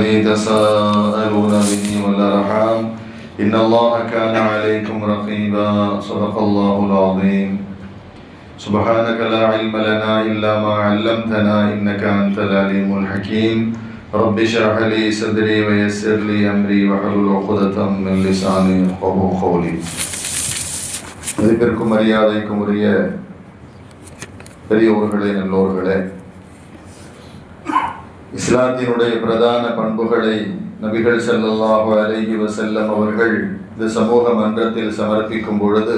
الذي تساءلون به والأرحام إن الله كان عليكم رقيبا صدق الله العظيم سبحانك لا علم لنا إلا ما علمتنا إنك أنت العليم الحكيم رب اشرح لي صدري ويسر لي أمري واحلل عقدة من لساني يفقهوا قولي மதிப்பிற்கும் மரியாதைக்கும் உரிய பெரியவர்களே நல்லோர்களே இஸ்லாத்தினுடைய பிரதான பண்புகளை நபிகள் ஸல்லல்லாஹு அலைஹி வசல்லம் அவர்கள் இந்த சமூக மன்றத்தில் சமர்ப்பிக்கும் பொழுது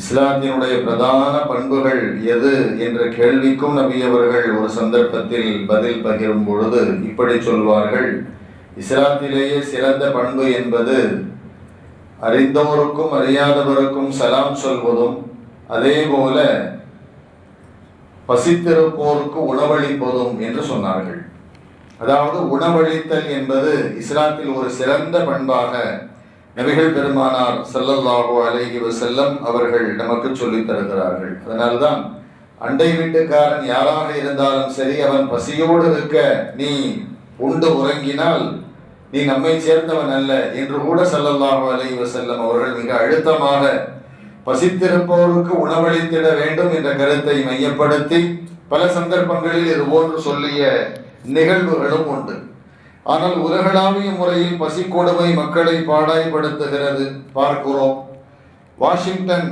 இஸ்லாத்தினுடைய பிரதான பண்புகள் எது என்ற கேள்விக்கும் நபி அவர்கள் ஒரு சந்தர்ப்பத்தில் பதில் பகிரும் பொழுது இப்படி சொல்வார்கள். இஸ்லாத்திலேயே சிறந்த பண்பு என்பது அறிந்தவருக்கும் அறியாதவருக்கும் சலாம் சொல்வதும் அதே போல பசித்திருப்போருக்கு உணவளிப்பதும் என்று சொன்னார்கள். அதாவது உணவளித்தல் என்பது இஸ்லாத்தில் ஒரு சிறந்த பண்பாக நபிகள் பெருமானார் ஸல்லல்லாஹு அலைஹி செல்லம் அவர்கள் நமக்கு சொல்லித் தருகிறார்கள். அதனால்தான் அண்டை வீட்டுக்காரன் யாராக இருந்தாலும் சரி அவன் பசியோடு இருக்க நீ உண்டு உறங்கினால் நீ நம்மை சேர்ந்தவன் அல்ல என்று கூட ஸல்லல்லாஹு அலைஹி செல்லம் அவர்கள் மிக அழுத்தமாக பசித்திருப்பவருக்கு உணவளித்திட வேண்டும் என்ற கருத்தை மையப்படுத்தி பல சந்தர்ப்பங்களில் இது போன்று சொல்லிய நிகழ்வுகளும் உண்டு. ஆனால் உலகளாவிய முறையில் பசிக்கொடுமை மக்களை பாடாய்படுத்துகிறது பார்க்கிறோம். வாஷிங்டன்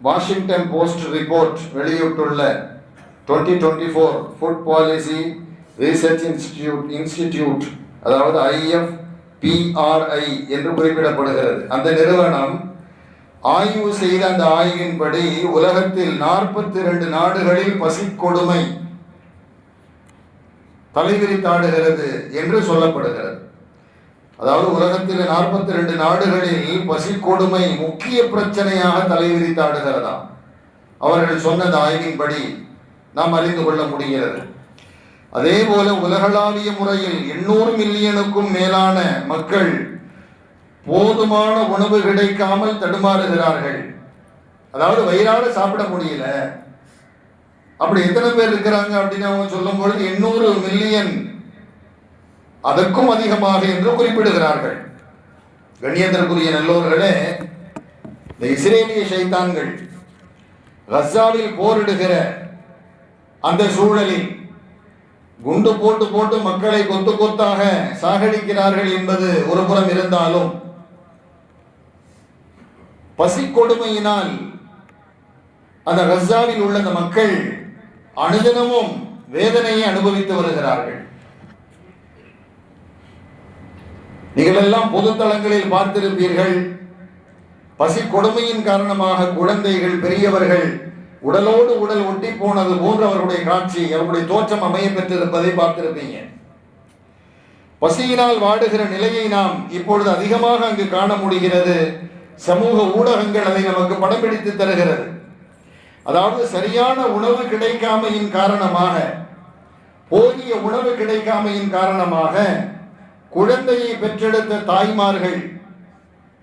வாஷிங்டன் போஸ்ட் ரிப்போர்ட் வெளியிட்டுள்ள twenty twenty four food policy research institute institute அதாவது ஐஎஃப் பிஆர்ஐ என்று குறிப்பிடப்படுகிறது. அந்த நிறுவனம் ஆய்வு செய்த அந்த ஆய்வின்படி உலகத்தில் நாற்பத்தி ரெண்டு நாடுகளில் பசிக்கொடுமை தலைவிரித்தாடுகிறது என்று சொல்லப்படுகிறது. அதாவது உலகத்தில் நாற்பத்தி ரெண்டு நாடுகளில் பசி கொடுமை முக்கிய பிரச்சனையாக தலைவிரித்தாடுகிறதா அவர்கள் சொன்னது ஆய்வின்படி நாம் அறிந்து கொள்ள முடிகிறது. அதே போல உலகளாவிய முறையில் எண்ணூறு மில்லியனுக்கும் மேலான மக்கள் போதுமான உணவு கிடைக்காமல் தடுமாறுகிறார்கள். அதாவது வயிறார சாப்பிட முடியல. அப்படி எத்தனை பேர் இருக்கிறாங்க அப்படின்னு அவங்க சொல்லும் பொழுது எண்ணூறு மில்லியன் அதற்கும் அதிகமாக என்று குறிப்பிடுகிறார்கள். கண்ணியத்திற்குரிய நல்லோர்களே இந்த இஸ்ரேலிய சைத்தான்கள் ரஸ்ஸாவில் போரிடுகிற அந்த சூழலில் குண்டு போட்டு போட்டு மக்களை கொத்து கொத்தாக சாகடிக்கிறார்கள் என்பது ஒரு புறம் இருந்தாலும் பசி கொடுமையினால் அந்த ரஸ்ஸாவில் உள்ள அந்த மக்கள் அனுதினமும் வேதனையை அனுபவித்து வருகிறார்கள். நீங்கள் எல்லாம் பொதுத்தளங்களில் பார்த்திருப்பீர்கள் பசி கொடுமையின் காரணமாக குழந்தைகள் பெரியவர்கள் உடலோடு உடல் ஒட்டி போனது போன்று அவருடைய காட்சி அவருடைய தோற்றம் அமைய பெற்றிருப்பதை பார்த்திருப்பீங்க. பசியினால் வாடுகிற நிலையை நாம் இப்பொழுது அதிகமாக அங்கு காண முடிகிறது. சமூக ஊடகங்கள் அதை நமக்கு படம் பிடித்து தருகிறது. அதாவது சரியான உணவு கிடைக்காமையின் காரணமாக போதிய உணவு கிடைக்காமையின் காரணமாக குழந்தையை பெற்றெடுத்த தாய்மார்கள்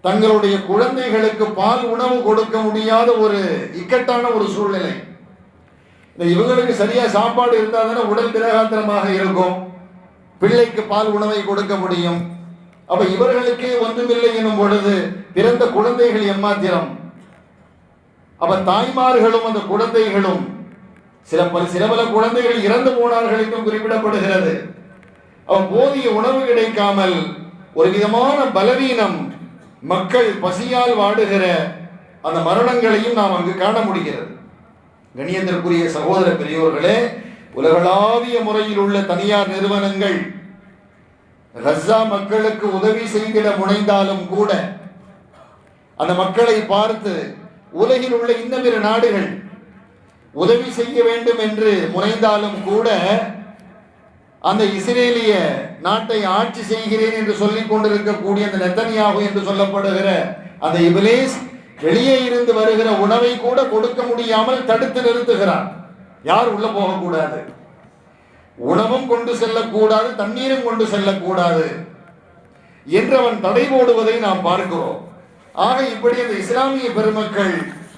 தங்களுடைய குழந்தைகளுக்கு பால் உணவு கொடுக்க முடியாத ஒரு இக்கட்டான ஒரு சூழ்நிலை. இந்த இவங்களுக்கு சரியா சாப்பாடு இருந்தால் தானே உடல் திரகாத்திரமாக இருக்கும். பிள்ளைக்கு பால் உணவை கொடுக்க முடியும். அப்ப இவர்களுக்கே ஒன்றுமில்லை எனும் பொழுது பிறந்த குழந்தைகள் எம்மாத்திரம்? அப்ப தாய்மார்களும் அந்த குழந்தைகளும் சில பல சில பல குழந்தைகள் இறந்து போனார்கள் என்றும் குறிப்பிடப்படுகிறது. அவன் போதிய உணவு கிடைக்காமல் ஒரு விதமான பலவீனம் மக்கள் பசியால் வாடுகிற அந்த மரணங்களையும் நாம் அங்கு காண முடிகிறது. கணியத்திற்குரிய சகோதர பெரியோர்களே உலகளாவிய முறையில் உள்ள தனியார் நிறுவனங்கள் ரஸ்ஸா மக்களுக்கு உதவி செய்திட முனைந்தாலும் கூட அந்த மக்களை பார்த்து உலகில் உள்ள இன்னும் பிற நாடுகள் உதவி செய்ய வேண்டும் என்று முனைந்தாலும் கூட அந்த இஸ்ரேலிய நாட்டை ஆட்சி செய்கிறேன் என்று சொல்லிக் கொண்டிருக்கக்கூடிய அந்த நெத்தனியாகு என்று சொல்லப்படுகிற அந்த இபிலேஸ் வெளியே இருந்து வருகிற உணவை கூட கொடுக்க முடியாமல் தடுத்து நிறுத்துகிறார் யார் உள்ள போகக்கூடாது? உணவும் கொண்டு செல்லக்கூடாது தண்ணீரும் கொண்டு செல்லக்கூடாது என்று அவன் தடை போடுவதை நாம் பார்க்கிறோம். ஆக இப்படி அந்த இஸ்லாமிய பெருமக்கள்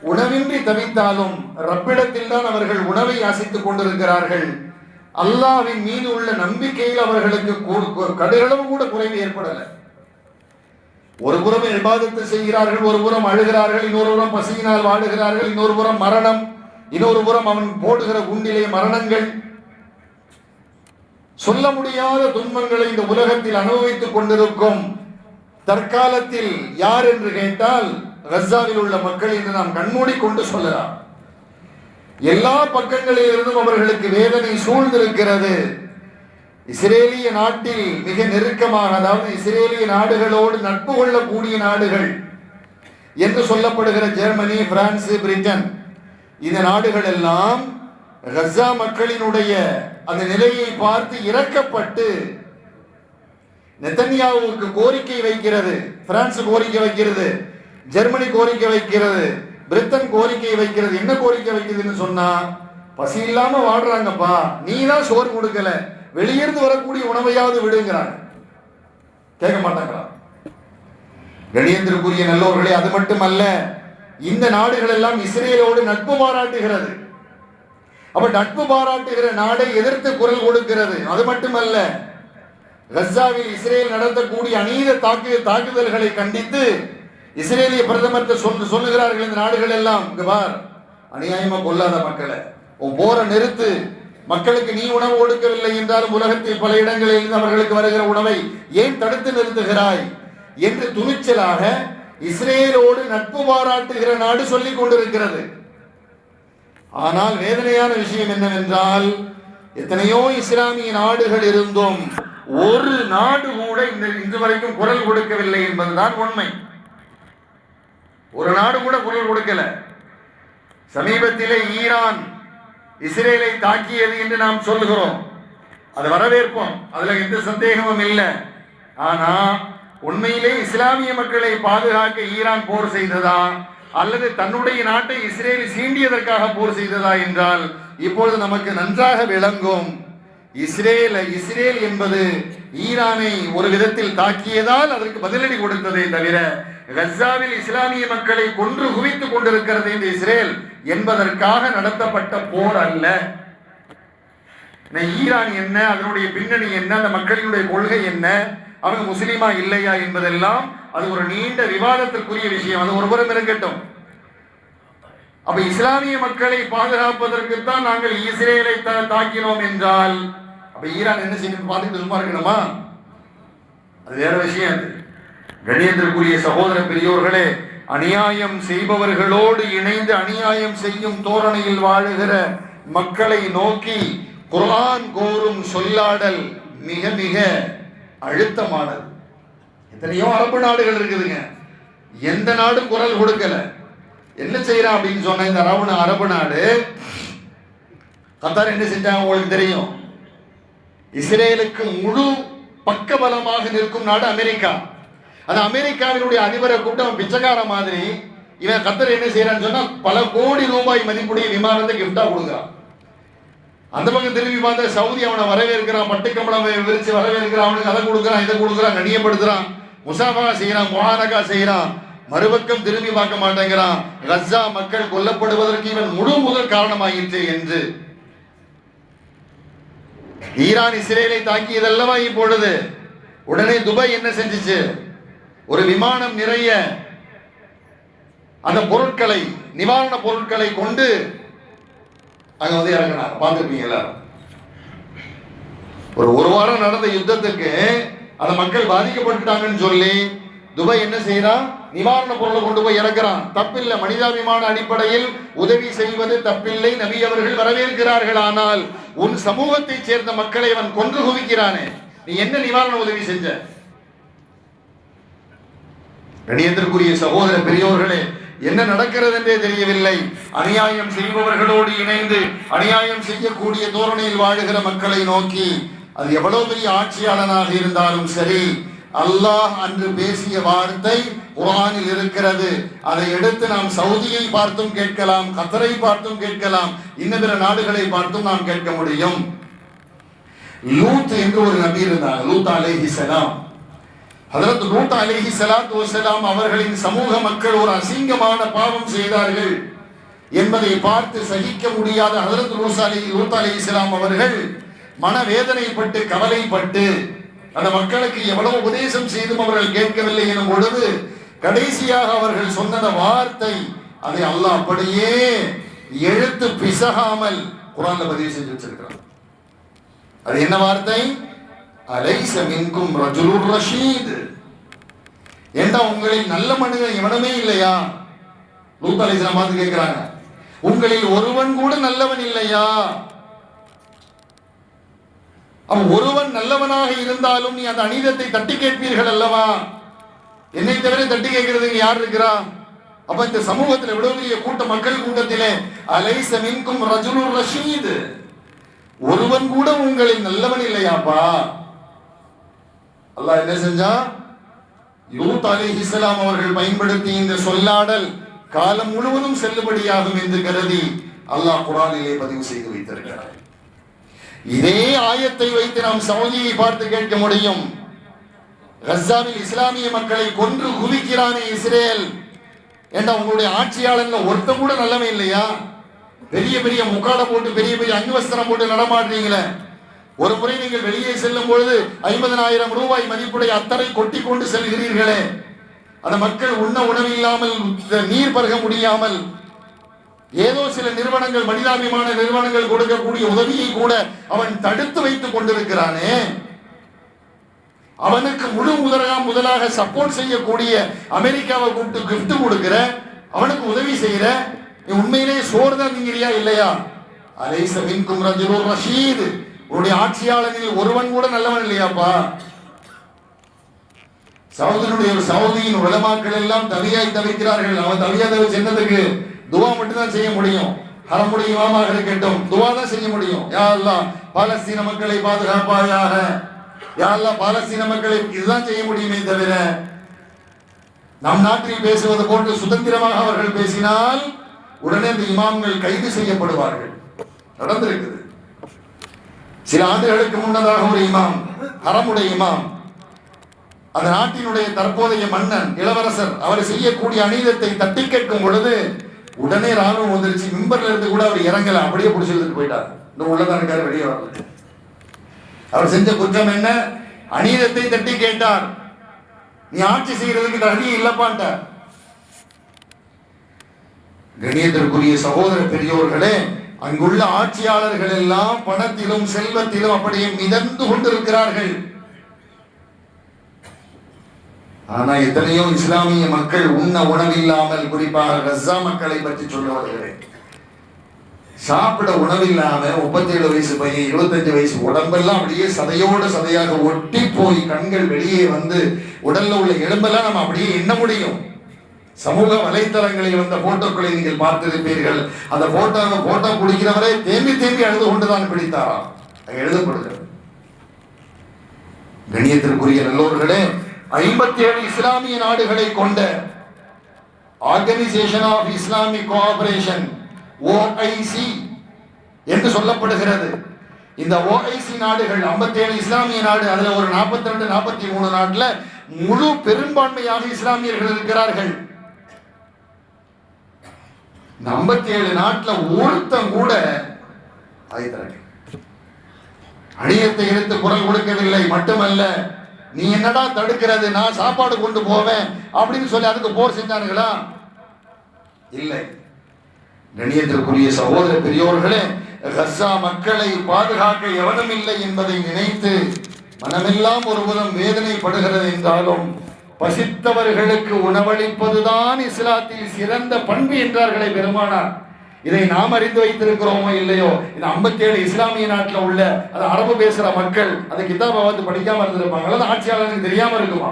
உணவின்றி தவித்தாலும் ரப்பிடத்தில் தான் அவர்கள் உணவை யாசித்துக் கொண்டிருக்கிறார்கள். அல்லாஹ்வின் மீது உள்ள நம்பிக்கையில் அவர்களுக்கு கூ- கடுகளவு கூட குறைவு ஏற்படலை. ஒரு புறம் இபாதத்து செய்கிறார்கள் ஒரு புறம் அழுகிறார்கள் இன்னொரு புறம் பசியினால் வாடுகிறார்கள் இன்னொரு புறம் மரணம் இன்னொரு புறம் அவன் போடுகிற குண்டிலே மரணங்கள். சொல்ல முடியாத துன்பங்களை இந்த உலகத்தில் அனுபவித்துக் கொண்டிருக்கும் தற்காலத்தில் யார் என்று கேட்டால் கசாவில் உள்ள மக்கள் என்று நாம் கண்மூடி கொண்டு சொல்லலாம். எல்லா பக்கங்களிலிருந்தும் அவர்களுக்கு வேதனை சூழ்ந்திருக்கிறது. இஸ்ரேலிய நாட்டில் மிக நெருக்கமாக அதாவது இஸ்ரேலிய நாடுகளோடு நட்பு கொள்ளக்கூடிய நாடுகள் என்று சொல்லப்படுகிற ஜெர்மனி பிரான்ஸ் பிரிட்டன் இந்த நாடுகள் எல்லாம் கசா மக்களினுடைய அந்த நிலையை பார்த்து இறக்கப்பட்டு நெத்தன்யாவுக்கு கோரிக்கை வைக்கிறது பிரான்ஸ் கோரிக்கை வைக்கிறது ஜெர்மனி கோரிக்கை வைக்கிறது பிரிட்டன் கோரிக்கை வைக்கிறது. என்ன கோரிக்கை வைக்குதுன்னு சொன்னா பசி இல்லாம வாடுறாங்கப்பா நீ தான் சோறு கொடுக்கல. வெளியிருந்து வரக்கூடிய உணவையாவது விடுங்கிறாங்க. கேட்க மாட்டாங்களா? கணியத்திற்குரிய நல்லவர்களே அது மட்டுமல்ல இந்த நாடுகள் எல்லாம் இஸ்ரேலோடு நட்பு பாராட்டுகிறது. அப்ப நட்பு பாராட்டுகிற நாடை எதிர்த்து குரல் கொடுக்கிறது. அது மட்டுமல்ல கசாவில் இஸ்ரேல் நடத்தக்கூடிய அநீத தாக்கு தாக்குதல்களை கண்டித்து இஸ்ரேலிய பிரதமர் சொல்லு சொல்லுகிறார்கள் இந்த நாடுகள் எல்லாம். இங்க பார் அநியாயமா கொல்லாத மக்களை. உன் போற நிறுத்து. மக்களுக்கு நீ உணவு கொடுக்கவில்லை என்றாலும் உலகத்தில் பல இடங்களில் இருந்து அவர்களுக்கு வருகிற உணவை ஏன் தடுத்து நிறுத்துகிறாய்? என்று துணிச்சலாக இஸ்ரேலோடு நட்பு பாராட்டுகிற நாடு சொல்லிக் கொண்டிருக்கிறது. ஆனால் வேதனையான விஷயம் என்னவென்றால் எத்தனையோ இஸ்லாமிய நாடுகள் இருந்தும் ஒரு நாடு கூட இந்த இன்று வரைக்கும் குரல் கொடுக்கவில்லை என்பதுதான் உண்மை. ஒரு நாடு கூட குரல் கொடுக்கல. சமீபத்திலே ஈரான் இஸ்ரேலை தாக்கியது என்று நாம் சொல்லுகிறோம். அது வரவேற்போம். அதுல எந்த சந்தேகமும் இல்லை. ஆனா உண்மையிலே இஸ்லாமிய மக்களை பாதுகாக்க ஈரான் போர் செய்ததா? அல்லது தன்னுடைய நாட்டை இஸ்ரேல் சீண்டியதற்காக போர் செய்ததா என்றால் இப்பொழுது நமக்கு நன்றாக விளங்கும். இஸ்ரேல் இஸ்ரேல் என்பது ஈரானை ஒரு விதத்தில் தாக்கியதால் அதற்கு பதிலடி கொடுத்ததே தவிர கசாவில் இஸ்லாமிய மக்களை கொன்று குவித்துக் கொண்டிருக்கிறது இந்த இஸ்ரேல் என்பதற்காக நடத்தப்பட்ட போர் அல்ல. இந்த ஈரான் என்ன அதனுடைய பின்னணி என்ன அந்த மக்களினுடைய கொள்கை என்ன அவங்க முஸ்லீமா இல்லையா என்பதெல்லாம் அது ஒரு நீண்ட விவாதத்திற்குரிய விஷயம். அது ஒருபுறம் இருக்கட்டும். அப்ப இஸ்லாமிய மக்களை பாதுகாப்பதற்குத்தான் நாங்கள் இஸ்ரேலை தாக்கினோம் என்றால் அப்போ ஈரான் என்ன செய்யணும் பார்த்துட்டு சும்மா இருக்கணுமா? அது வேற விஷயம் அது. கணியத்திற்குரிய சகோதர பெரியோர்களே அநியாயம் செய்பவர்களோடு இணைந்து அநியாயம் செய்யும் தோரணையில் வாழுகிற மக்களை நோக்கி குரான் கோரும் சொல்லாடல் மிக மிக அழுத்தமானது. எத்தனையோ அரபு நாடுகள் இருக்குதுங்க. எந்த நாடும் குரல் கொடுக்கல. என்ன செய்யறான் அப்படின்னு சொன்ன இந்த அரபு அரபு நாடு? கத்தார் என்ன செஞ்சாங்க உங்களுக்கு தெரியும்? இஸ்ரேலுக்கு முழு பக்கபலமாக நிற்கும் நாடு அமெரிக்கா. அது அமெரிக்காவினுடைய அதிபரை கூப்பிட்டு அவன் பிச்சைக்கார மாதிரி இவன் கத்தர் என்ன செய்யறான்னு சொன்னா பல கோடி ரூபாய் மதிப்புடைய விமானத்தை கிஃப்டா கொடுக்குறான். அந்த பக்கம் திரும்பி பார்த்தா சவுதி அவனை வரவேற்கிறான் பட்டுக்கம்பளம் விரிச்சு வரவேற்கிறான் அவனுக்கு அதை கொடுக்குறான் இதை கொடுக்குறான் கண்ணியப்படுத்துறான் முசாஃபா செய்யறான் முஹானகா செய்யறான் மறுபக்கம் திரும்பி பார்க்க மாட்டேங்கிறான். கஸ்ஸா மக்கள் கொல்லப்படுவதற்கு இவன் முழு முதல் காரணமாயிற்று என்று ஈரான் இஸ்ரேலை தாக்கியதல்லவா இப்பொழுது? உடனே துபாய் என்ன செஞ்சுச்சு? ஒரு விமானம் நிறைய அந்த பொருட்களை நிவாரண பொருட்களை கொண்டு அங்க வந்து இறங்கினாங்க. பார்த்துருப்பீங்களா ஒரு ஒரு வாரம் நடந்த யுத்தத்துக்கு அந்த மக்கள் பாதிக்கப்பட்டுட்டாங்கன்னு சொல்லி துபாய் என்ன செய்யறான் நிவாரண பொருளை கொண்டு போய் இறக்குறான். தப்பில்லை. மனிதாபிமான அடிப்படையில் உதவி செய்வது தப்பில்லை. நபி அவர்கள் வரவேற்கிறார்கள். ஆனால் உன் சமூகத்தை சேர்ந்த மக்களை அவன் கொன்று குவிக்கிறானே. நீ என்ன நிவாரண உதவி செஞ்ச? கணியத்திற்குரிய சகோதர பெரியோர்களே என்ன நடக்கிறது என்றே தெரியவில்லை. அநியாயம் செய்பவர்களோடு இணைந்து அநியாயம் செய்யக்கூடிய தோரணையில் வாழுகிற மக்களை நோக்கி அது எவ்வளவு பெரிய ஆட்சியாளனாக இருந்தாலும் சரி அல்லாஹ் அன்று பேசிய வார்த்தை குரானில் இருக்கிறது. அதை எடுத்து நாம் சவுதியை பார்த்தும் கேட்கலாம் கத்தரை பார்த்தும் கேட்கலாம் இன்ன பிற நாடுகளை பார்த்தும் நாம் கேட்க முடியும். லூத் என்று ஒரு நபி இருந்தார் லூத் அலேஹி சலாம். அதற்கு லூத் அலேஹி சலாத் வசலாம் அவர்களின் சமூக மக்கள் ஒரு அசிங்கமான பாவம் செய்தார்கள் என்பதை பார்த்து சகிக்க முடியாத ஹதரத் லூசா அலி லூத் சலாம் அவர்கள் மனவேதனைப்பட்டு கவலைப்பட்டு அந்த மக்களுக்கு எவ்வளவு உபதேசம் செய்தும் அவர்கள் கேட்கவில்லை எனும் பொழுது கடைசியாக அவர்கள் சொன்ன வார்த்தை அதை அல்லாஹ் அப்படியே எழுத்து பிசகாமல் குரான்ல பதிவு செஞ்சு வச்சிருக்கிறான். அது என்ன வார்த்தை? அலைச மின்கும் ரஜுலுர் ரஷீத். ஏண்டா உங்களில் நல்ல மனிதன் எவனுமே இல்லையா? லூத் அலைஹிஸ்ஸலாம் பார்த்து கேட்கிறாங்க. உங்களில் ஒருவன் கூட நல்லவன் இல்லையா? அவன் ஒருவன் நல்லவனாக இருந்தாலும் நீ அந்த அநீதத்தை தட்டி கேட்பீர்கள் அல்லவா? என்னை தவிர தட்டி கேட்கறதுக்கு யார் இருக்கிறா? அப்ப இந்த சமூகத்தில் எவ்வளவு பெரிய கூட்ட மக்கள் கூட்டத்திலே அலைச மின்கும் ரஜுலுர் ரஷீது. ஒருவன் கூட உங்களில் நல்லவன் இல்லையாப்பா? அல்லாஹ் என்ன செஞ்சா? யூத் இஸ்லாம் அவர்கள் பயன்படுத்தி இந்த சொல்லாடல் காலம் முழுவதும் செல்லுபடியாகும் என்று கருதி அல்லாஹ் குரானிலே பதிவு செய்து வைத்திருக்கிறார். இதே ஆயத்தை வைத்து நாம் சவுதியை பார்த்து கேட்க முடியும். கசாவில் இஸ்லாமிய மக்களை கொன்று குவிக்கிறானே இஸ்ரேல் ஏண்டா உங்களுடைய ஆட்சியாளர்கள் ஒருத்தம் கூட நல்லவன் இல்லையா? பெரிய பெரிய முக்காட போட்டு பெரிய பெரிய அங்குவஸ்திரம் போட்டு நடமாடுறீங்களே. ஒரு முறை நீங்கள் வெளியே செல்லும் பொழுது ஐம்பதனாயிரம் ரூபாய் மதிப்புடைய அத்தரை கொட்டி கொண்டு செல்கிறீர்களே. அந்த மக்கள் உண்ண உணவில்லாமல் நீர் பருக முடியாமல் ஏதோ சில நிறுவனங்கள் மனிதாபிமான நிறுவனங்கள் கொடுக்கக்கூடிய உதவியை கூட அவன் தடுத்து வைத்துக் கொண்டிருக்கிறானே. அவனுக்கு முழு முதலாம் முதலாக சப்போர்ட் செய்யக்கூடிய அமெரிக்காவை கூப்பிட்டு கிஃப்ட் கொடுக்கிற அவனுக்கு உதவி செய்யற நீ உண்மையிலேயே சோறு தான் திங்கிறியா இல்லையா? அலைச மின்கும் ரஜுலுர் ரஷீத். உன்னுடைய ஆட்சியாளனில் ஒருவன் கூட நல்லவன் இல்லையாப்பா? சவுதியினுடைய ஒரு சவுதியின் உலமாக்கள் எல்லாம் தவியாய் தவிக்கிறார்கள். அவன் தவியா தவிச்சு என்னதுக்கு துவா மட்டும்தான் செய்ய முடியும். அறமுடைய இமாமாக இருக்கட்டும். துவா தான் செய்ய முடியும். யா பாலஸ்தீன மக்களை பாதுகாப்பாயாக. யா பாலஸ்தீன மக்களை இதுதான் செய்ய முடியுமே தவிர நம் நாட்டில் பேசுவது போன்று சுதந்திரமாக அவர்கள் பேசினால் உடனே இந்த இமாம்கள் கைது செய்யப்படுவார்கள். நடந்திருக்குது. சில ஆண்டுகளுக்கு முன்னதாக ஒரு இமாம் அறமுடைய இமாம் அந்த நாட்டினுடைய தற்போதைய மன்னன் இளவரசர் அவர் செய்யக்கூடிய அநீதத்தை தட்டி கேட்கும் பொழுது உடனே ராணுவம் வந்துருச்சு. மிம்பர்ல இருந்து கூட அவர் இறங்கல. அப்படியே பிடிச்சி இழுத்துட்டு போயிட்டார். இந்த உள்ளதான் இருக்காரு வெளியே வரல அவர் செஞ்ச குற்றம் என்ன? அநீதத்தை தட்டி கேட்டார். நீ ஆட்சி செய்யறதுக்கு தகுதி இல்லப்பான்ட்ட. கணியத்திற்குரிய சகோதர பெரியோர்களே அங்குள்ள ஆட்சியாளர்கள் எல்லாம் பணத்திலும் செல்வத்திலும் அப்படியே மிதந்து கொண்டிருக்கிறார்கள். ஆனா எத்தனையோ இஸ்லாமிய மக்கள் உண்ண உணவில்லாமல் குறிப்பாக கஸ்ஸா மக்களை பற்றி சொல்ல வருகிறேன். சாப்பிட உணவில்லாம முப்பத்தேழு வயசு பையன் இருபத்தஞ்சு வயசு உடம்பெல்லாம் அப்படியே சதையோட சதையாக ஒட்டி போய் கண்கள் வெளியே வந்து உடல்ல உள்ள எலும்பெல்லாம் நம்ம அப்படியே எண்ண முடியும். சமூக வலைத்தளங்களில் வந்த போட்டோக்களை நீங்கள் பார்த்திருப்பீர்கள். அந்த போட்டோ போட்டோ பிடிக்கிறவரே தேம்பி தேம்பி அழுது கொண்டுதான் பிடித்தாராம். அங்க எழுதப்படுகிறது. கணியத்திற்குரிய நல்லோர்களே ஐம்பத்தி ஏழு இஸ்லாமிய நாடுகளை கொண்ட organisation of Islamic cooperation OIC என்று சொல்லப்படுகிறது. இந்த ஓஐசி நாடுகள் 57 இஸ்லாமிய நாடு அதுல ஒரு 42 ரெண்டு நாற்பத்தி மூணு நாட்டில் முழு பெரும்பான்மையாக இஸ்லாமியர்கள் இருக்கிறார்கள். இந்த 57 ஏழு நாட்டில் ஒருத்தன் கூட ஆயுதரங்க அணியத்தை எடுத்து குரல் கொடுக்கவில்லை மட்டுமல்ல நீ என்னடா தடுக்கிறது? நான் சாப்பாடு கொண்டு போவேன் அப்படின்னு சொல்லி அதுக்கு போர் செஞ்சானுங்களா? இல்லை. கணியத்திற்குரிய சகோதர பெரியோர்களே கஸ்ஸா மக்களை பாதுகாக்க எவனும் இல்லை என்பதை நினைத்து மனமெல்லாம் ஒருபுறம் வேதனைப்படுகிறது என்றாலும் பசித்தவர்களுக்கு உணவளிப்பதுதான் இஸ்லாத்தில் சிறந்த பண்பு என்றார்களே பெருமானார். இதை நாம் அறிந்து வைத்திருக்கிறோமோ இல்லையோ? இந்த 57 இஸ்லாமிய நாட்டில் உள்ள அது அரபு பேசுற மக்கள் அந்த கிதாபை பார்த்து படிக்காம இருந்திருப்பாங்க. அல்லது ஆட்சியாளருக்கு தெரியாம இருக்குமா?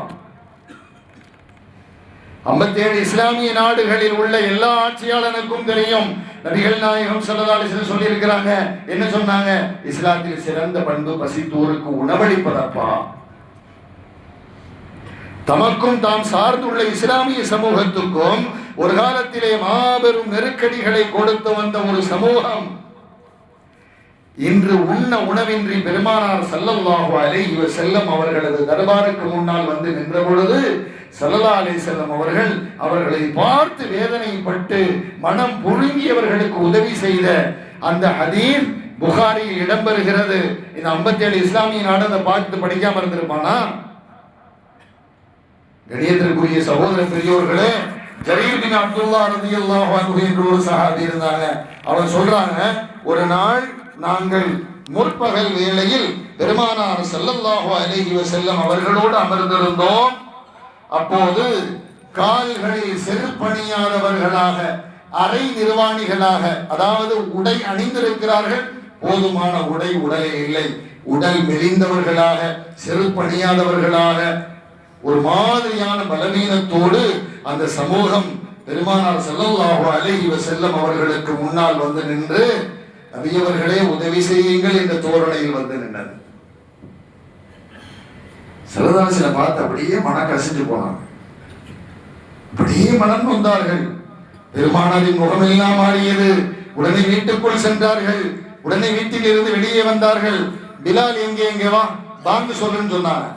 57 இஸ்லாமிய நாடுகளில் உள்ள எல்லா ஆட்சியாளனுக்கும் தெரியும். நபிகள் நாயகம் சொல்லதாலிசன் சொல்லி இருக்கிறாங்க என்ன சொன்னாங்க? இஸ்லாத்தில் சிறந்த பண்பு பசித்தோருக்கு உணவளிப்பதப்பா தமக்கும் தாம் சார்ந்துள்ள இஸ்லாமிய சமூகத்துக்கும் ஒரு காலத்திலே மாபெரும் நெருக்கடிகளை கொடுத்து வந்த ஒரு சமூகம் இன்று உண்ண உணவின்றி பெருமானார் ஸல்லல்லாஹு இவர் செல்லம் அவர்களது தர்பாருக்கு முன்னால் வந்து நின்ற பொழுது செல்லலாலே அலைஹி அவர்கள் அவர்களை பார்த்து வேதனைப்பட்டு மனம் புழுங்கியவர்களுக்கு உதவி செய்த அந்த ஹதீர் புகாரியில் இடம்பெறுகிறது. இந்த 57 இஸ்லாமிய நாடு அதை பார்த்து படிக்காம இருந்திருப்பானா? கணியத்திற்குரிய சகோதர பெரியோர்களே ஜரீர் அப்துல்லா ரதி அல்லாஹ் என்று ஒரு சஹாபி இருந்தாங்க. அவர் சொல்றாங்க ஒரு நாள் நாங்கள் முற்பகல் வேளையில் பெருமானார் செல்லல்லாஹோ அலேஹி வஸல்லம் அவர்களோடு அமர்ந்திருந்தோம். அப்போது கால்களில் செருப்பணியாதவர்களாக அரை நிர்வாணிகளாக அதாவது உடை அணிந்திருக்கிறார்கள் போதுமான உடை உடலே இல்லை. உடல் மெலிந்தவர்களாக செருப்பணியாதவர்களாக ஒரு மாதிரியான பலவீனத்தோடு அந்த சமூகம் பெருமானார் ஸல்லல்லாஹு அழகி செல்லம் அவர்களுக்கு முன்னால் வந்து நின்று நபியவர்களே உதவி செய்யுங்கள் என்ற தோரணையில் வந்து நின்றது சிலதாசில பார்த்து அப்படியே மன கசிஞ்சு போனாங்க. அப்படியே மனம் வந்தார்கள் பெருமானாரின் முகமெல்லாம் மாறியது. உடனே வீட்டுக்குள் சென்றார்கள். உடனே வீட்டில் இருந்து வெளியே வந்தார்கள். பிலால் எங்கே எங்கே? வா வாங்க சொல்லுன்னு சொன்னாங்க.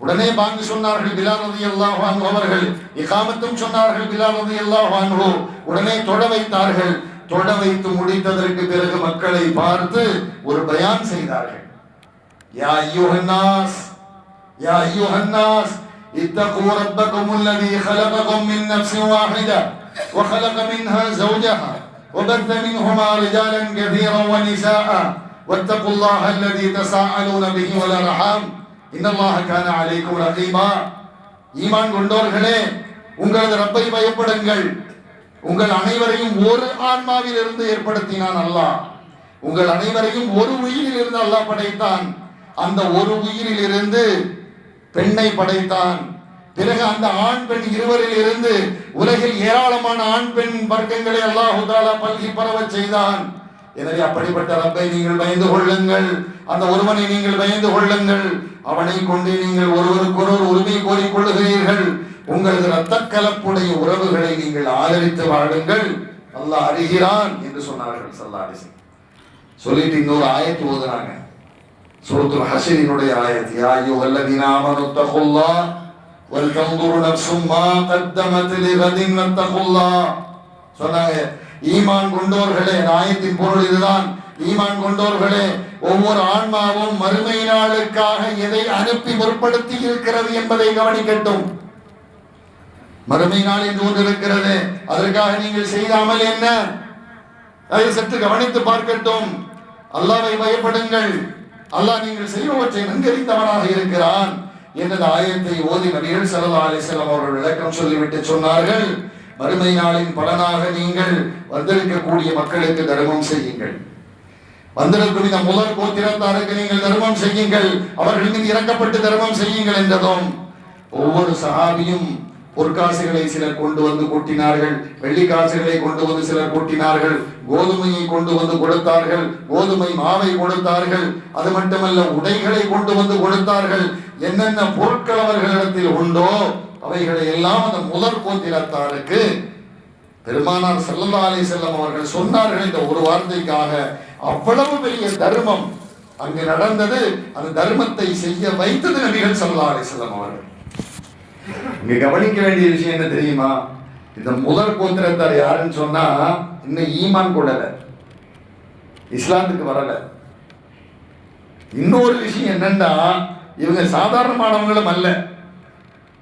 உடனே பாங்கு சொன்னார்கள் பிலால் ரலியல்லாஹு அன்ஹு அவர்கள் இகாமத்தும் சொன்னார்கள் பிலால் ரலியல்லாஹு அன்ஹு உடனே தொட வைத்தார்கள் தொட வைத்து முடித்ததற்கு பிறகு மக்களை பார்த்து ஒரு பயான் செய்தார்கள் யா அய்யுஹன்னாஸ் يا أيها الناس اتقوا ربكم الذي خلقكم من نفس واحدة وخلق منها زوجها وبث منهما رجالا كثيرا ونساء واتقوا الله الذي تساءلون به والأرحام இன்னமாக கான அலைக்கும் ரஹீமா ஈமான் கொண்டோர்களே உங்களது ரப்பை பயப்படுங்கள். உங்கள் அனைவரையும் ஒரு ஆன்மாவில் இருந்து ஏற்படுத்தினான் அல்லாஹ். உங்கள் அனைவரையும் ஒரு உயிரில் இருந்து அல்லாஹ் படைத்தான். அந்த ஒரு உயிரில் இருந்து பெண்ணை படைத்தான். பிறகு அந்த ஆண் பெண் இருவரில் இருந்து உலகில் ஏராளமான ஆண் பெண் வர்க்கங்களை அல்லாஹ் பல்கி பரவ செய்தான். எனவே அப்படிப்பட்ட ரப்பை நீங்கள் பயந்து கொள்ளுங்கள். அந்த ஒருவனை நீங்கள் பயந்து கொள்ளுங்கள். அவனை கொண்டு நீங்கள் ஒருவருக்கொருவர் உரிமை கோரிக் கொள்ளுகிறீர்கள் உங்களது இரத்த கலப்புடைய உறவுகளை நீங்கள் ஆதரித்து வாழுங்கள். அல்லாஹ் அறிகிறான் என்று சொன்னார்கள் சல்லாஹ் சொல்லிட்டு இன்னொரு ஆயத்து ஓதுனாங்க சூரத்துல் ஹஷரினுடைய ஆயத்து யா அய்யுஹல்லதீன ஆமனு தகுல்லாஹ் வல்தன்துரு நஃப்சும் மா கத்தமத் லிகதின் வத்தகுல்லாஹ். சொன்னாங்க ஈமான் கொண்டோர்களே ஆயத்தின் பொருள் இதுதான். ஈமான் கொண்டோர்களே ஒவ்வொரு ஆன்மாவும் மறுமை நாளுக்காக எதை அனுப்பி முற்படுத்தி இருக்கிறது என்பதை கவனிக்கட்டும். மறுமை நாள் என்று ஒன்று இருக்கிறது அதற்காக நீங்கள் செய்யாமல் என்ன? அதை சற்று கவனித்து பார்க்கட்டும். அல்லாவை பயப்படுங்கள். அல்லாஹ் நீங்கள் செய்வவற்றை நன்கறிந்தவனாக இருக்கிறான் எனது ஆயத்தை ஓதி நபிகள் சல்லா அலைஹி அவர்கள் விளக்கம் சொல்லிவிட்டு சொன்னார்கள். மறுமை நாளின் பலனாக நீங்கள் வந்திருக்கக்கூடிய மக்களுக்கு தர்மம் செய்யுங்கள். வந்திருக்கும் இந்த முதல் கோத்திரத்தாருக்கு நீங்கள் தர்மம் செய்யுங்கள். அவர்கள் மீது இறக்கப்பட்டு தர்மம் செய்யுங்கள் என்றதும் ஒவ்வொரு சஹாபியும் பொற்காசுகளை சிலர் கொண்டு வந்து கொட்டினார்கள். வெள்ளி காசுகளை கொண்டு வந்து சிலர் கொட்டினார்கள். கோதுமையை கொண்டு வந்து கொடுத்தார்கள். கோதுமை மாவை கொடுத்தார்கள். அது மட்டுமல்ல உடைகளை கொண்டு வந்து கொடுத்தார்கள். என்னென்ன பொருட்கள் அவர்களிடத்தில் உண்டோ அவைகளை எல்லாம் அந்த முதற் கோத்திரத்தாருக்கு பெருமானார் ஸல்லல்லாஹு அலி செல்லம் அவர்கள் சொன்னார்கள் இந்த ஒரு வார்த்தைக்காக அவ்வளவு பெரிய தர்மம் அங்கு நடந்தது அந்த தர்மத்தை செய்ய வைத்தது நபிகள் செல்லா அலி செல்லம் அவர்கள். இங்க கவனிக்க வேண்டிய விஷயம் என்ன தெரியுமா? இந்த முதல் கோத்திரத்தார் யாருன்னு சொன்னா இன்னும் ஈமான் கூடல இஸ்லாத்துக்கு வரல. இன்னொரு விஷயம் என்னன்னா இவங்க சாதாரணமானவங்களும் அல்ல.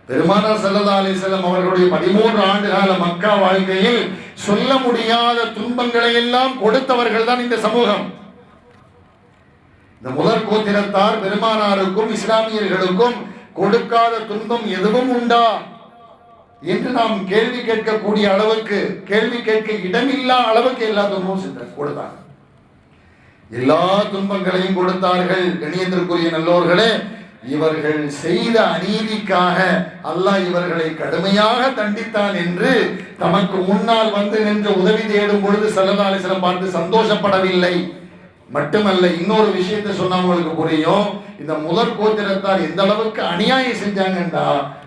பெருமானார் செல்லதாலே அலைஹி அவர்களுடைய பதிமூன்று ஆண்டு கால மக்கா வாழ்க்கையில் சொல்ல முடியாத துன்பங்களை எல்லாம் கொடுத்தவர்கள் தான் இந்த சமூகம். இந்த முதற் கோத்திரத்தார் பெருமானாருக்கும் இஸ்லாமியர்களுக்கும் கொடுக்காத துன்பம் எதுவும் உண்டா? என்று நாம் கேள்வி கேட்கக்கூடிய அளவுக்கு கேள்வி கேட்க இடமில்லா அளவுக்கு எல்லா துன்பமும் சென்ற- கொடுத்தாங்க எல்லா துன்பங்களையும் கொடுத்தார்கள். இணையத்திற்குரிய நல்லோர்களே இவர்கள் செய்த அநீதிக்காக அல்லாஹ் இவர்களை கடுமையாக தண்டித்தான் என்று தமக்கு முன்னால் வந்து நின்று உதவி தேடும் பொழுது சல்லதாலிசனம் பார்த்து சந்தோஷப்படவில்லை. மட்டுமல்ல இன்னொரு விஷயத்தை சொன்னா உங்களுக்கு புரியும். இந்த முதற் கோத்திரத்தார் எந்த அளவுக்கு அநியாயம் செஞ்சாங்கன்றா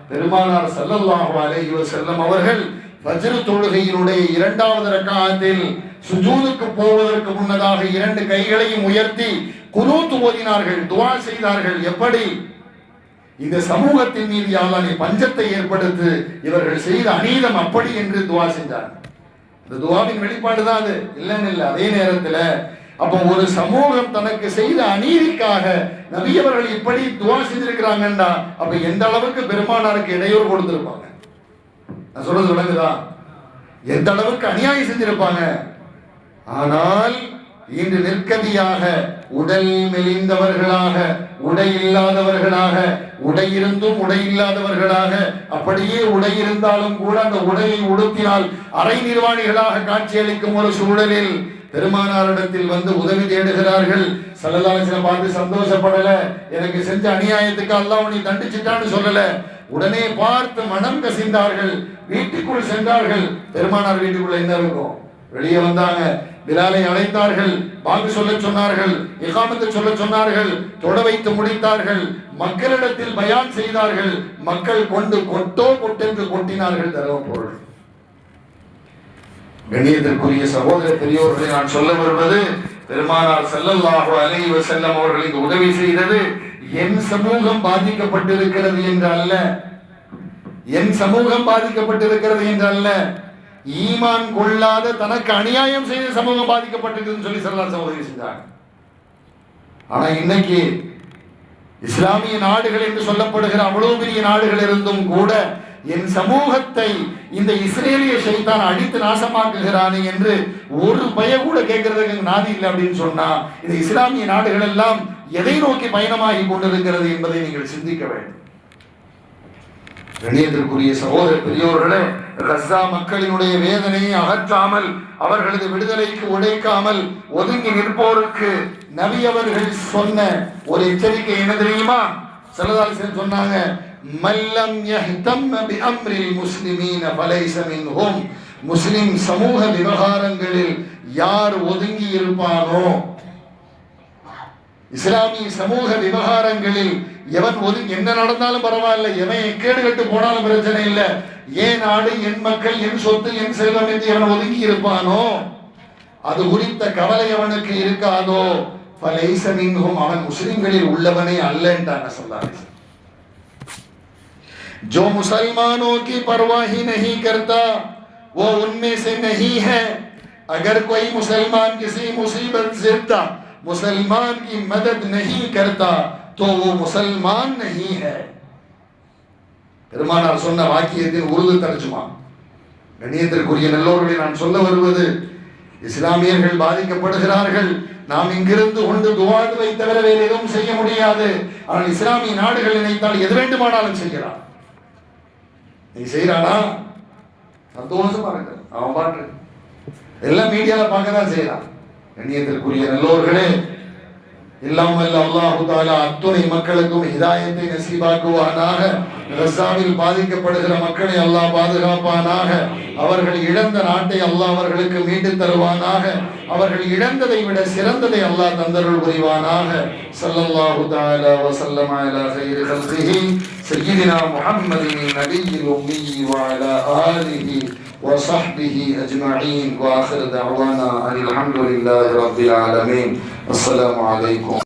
பெருமானார் ஸல்லல்லாஹு அலைஹி செல்லம் அவர்கள் வஜ்ர தொழுகையினுடைய இரண்டாவது ரக்காத்தில் சுஜூதுக்கு போவதற்கு முன்னதாக இரண்டு கைகளையும் உயர்த்தி குரு துவதினார்கள் துவா செய்தார்கள். எப்படி? இந்த சமூகத்தின் மீது யாழ்லா பஞ்சத்தை ஏற்படுத்து இவர்கள் செய்த அநீதம் அப்படி என்று துவா செஞ்சாங்க இந்த துவாவின் வெளிப்பாடு தான் அது. இல்லைன்னு இல்லை அதே நேரத்தில் அப்போ ஒரு சமூகம் தனக்கு செய்த அநீதிக்காக நபியவர்கள் இப்படி துவா செஞ்சிருக்கிறாங்கன்னா அப்ப எந்த அளவுக்கு பெருமானாருக்கு இடையூறு கொடுத்திருப்பாங்க? நான் சொல்றது விளங்குதா? எந்த அளவுக்கு அநியாயம் செஞ்சிருப்பாங்க? ஆனால் இன்று நிற்கதியாக உடல் மெலிந்தவர்களாக உடை இல்லாதவர்களாக உடை இருந்தும் உடை இல்லாதவர்களாக அப்படியே உடை இருந்தாலும் கூட அந்த உடையை உடுத்தினால் அரை நிர்வாணிகளாக காட்சியளிக்கும் ஒரு சூழலில் பெருமானாரிடத்தில் வந்து உதவி தேடுகிறார்கள். சல்லல்லாஹு பார்த்து சந்தோஷப்படல. எனக்கு செஞ்ச அநியாயத்துக்கு அல்லாஹ் உன்னை தண்டிச்சிட்டான்னு சொல்லல. உடனே பார்த்து மனம் கசிந்தார்கள். வீட்டுக்குள் சென்றார்கள். பெருமானார் வீட்டுக்குள்ள என்ன இருக்கும் வெளியே வந்தாங்க. பிலாலை அழைத்தார்கள் வாக்கு சொல்ல சொன்னார்கள் இகாமத்தை சொல்ல சொன்னார்கள் தொட வைத்து முடித்தார்கள் மக்களிடத்தில் பயான் செய்தார்கள் மக்கள் கொண்டு கொட்டோ கொட்டென்று கொட்டினார்கள் தரவ பொருள். கணியத்திற்குரிய சகோதர பெரியோர்களை நான் சொல்ல வருவது பெருமானார் செல்லல்லாஹு அலைவ செல்லம் அவர்களுக்கு உதவி செய்தது என் சமூகம் பாதிக்கப்பட்டிருக்கிறது என்று அல்ல என் சமூகம் பாதிக்கப்பட்டிருக்கிறது என்று அல்ல ஈமான் கொள்ளாத தனக்கு அநியாயம் செய்த சமூகம் பாதிக்கப்பட்டிருக்குன்னு சொல்லி சல்லல்லாஹு சகோதரி செஞ்சாங்க ஆனா இன்னைக்கு இஸ்லாமிய நாடுகள் என்று சொல்லப்படுகிற அவ்வளவு பெரிய நாடுகள் இருந்தும் கூட என் சமூகத்தை இந்த இஸ்ரேலிய சைத்தான் அடித்து நாசமாக்குகிறானே என்று ஒரு பய கூட கேட்கறதுக்கு நாதி இல்லை அப்படின்னு சொன்னா இந்த இஸ்லாமிய நாடுகள் எல்லாம் எதை நோக்கி பயணமாகி கொண்டிருக்கிறது என்பதை நீங்கள் சிந்திக்க வேண்டும். கண்ணியத்திற்குரிய சகோதர பெரியோர்களே ரஸ்ஸா மக்களினுடைய வேதனையை அகற்றாமல் அவர்களது விடுதலைக்கு உடைக்காமல் ஒதுங்கி நிற்போருக்கு நபி அவர்கள் சொன்ன ஒரு எச்சரிக்கை என்ன தெரியுமா? செல்லதாசன் சொன்னாங்க மல்லம் யஹ்தம் பி அம்ரில் முஸ்லிமீன ஃபலைஸ மின்ஹும். முஸ்லிம் சமூக விவகாரங்களில் யார் ஒதுங்கி இருப்பானோ இஸ்லாமிய சமூக விவகாரங்களில் எவன் ஒதுங்கி என்ன நடந்தாலும் பரவாயில்ல எவன் கேடு கட்டு போனாலும் பிரச்சனை இல்லை ஏன் நாடு என் மக்கள் என் சொத்து என் செல்வம் என்று எவன் ஒதுங்கி இருப்பானோ அது குறித்த கவலை அவனுக்கு இருக்காதோ ஃபலைஸ மின்ஹும் அவன் முஸ்லிம்களில் உள்ளவனே அல்லன்ட்டாங்க சொல்லாரு जो मुसलमानों की परवाह ही नहीं करता वो उनमें से नहीं है अगर कोई मुसलमान किसी मुसीबत से मुसलमान की मदद नहीं करता तो वो मुसलमान नहीं है பெருமானார் சொன்ன வாக்கியத்தின் உருது தர்ஜுமா கண்ணியத்திற்குரிய நல்லோர்களை நான் சொல்ல வருவது இஸ்லாமியர்கள் பாதிக்கப்படுகிறார்கள் நாம் இங்கிருந்து கொண்டு துவாதுவை தவிர வேறு எதுவும் செய்ய முடியாது ஆனால் இஸ்லாமிய நாடுகள் நினைத்தால் எது வேண்டுமானாலும் செய்யலாம் நீ செய்யறானா சந்தோஷமா இருக்கு அவன் பாட்டு எல்லாம் மீடியால பார்க்க தான் செய்யறான் கண்ணியத்திற்குரிய நல்லோர்களே எல்லாம் வல்ல அல்லாஹு தாலா அத்துணை மக்களுக்கும் ஹிதாயத்தை நசீபாக்குவானாக. ரசாவில் பாதிக்கப்படுகிற மக்களை அல்லாஹ் பாதுகாப்பானாக. அவர்கள் இழந்த நாட்டை அல்லாஹ் அவர்களுக்கு மீண்டு தருவானாக. அவர்கள் இழந்ததை விட சிறந்ததை அல்லாஹ் தந்தருள் புரிவானாக. சல்லல்லாஹு தாலா வசல்லம் அலா சையது கல்சிஹி சையதினா முஹம்மதின் நபியில் உம்மி வஅலா ஆலிஹி. وصحبه أجمعين وآخر دعوانا أن الحمد لله رب العالمين. السلام عليكم.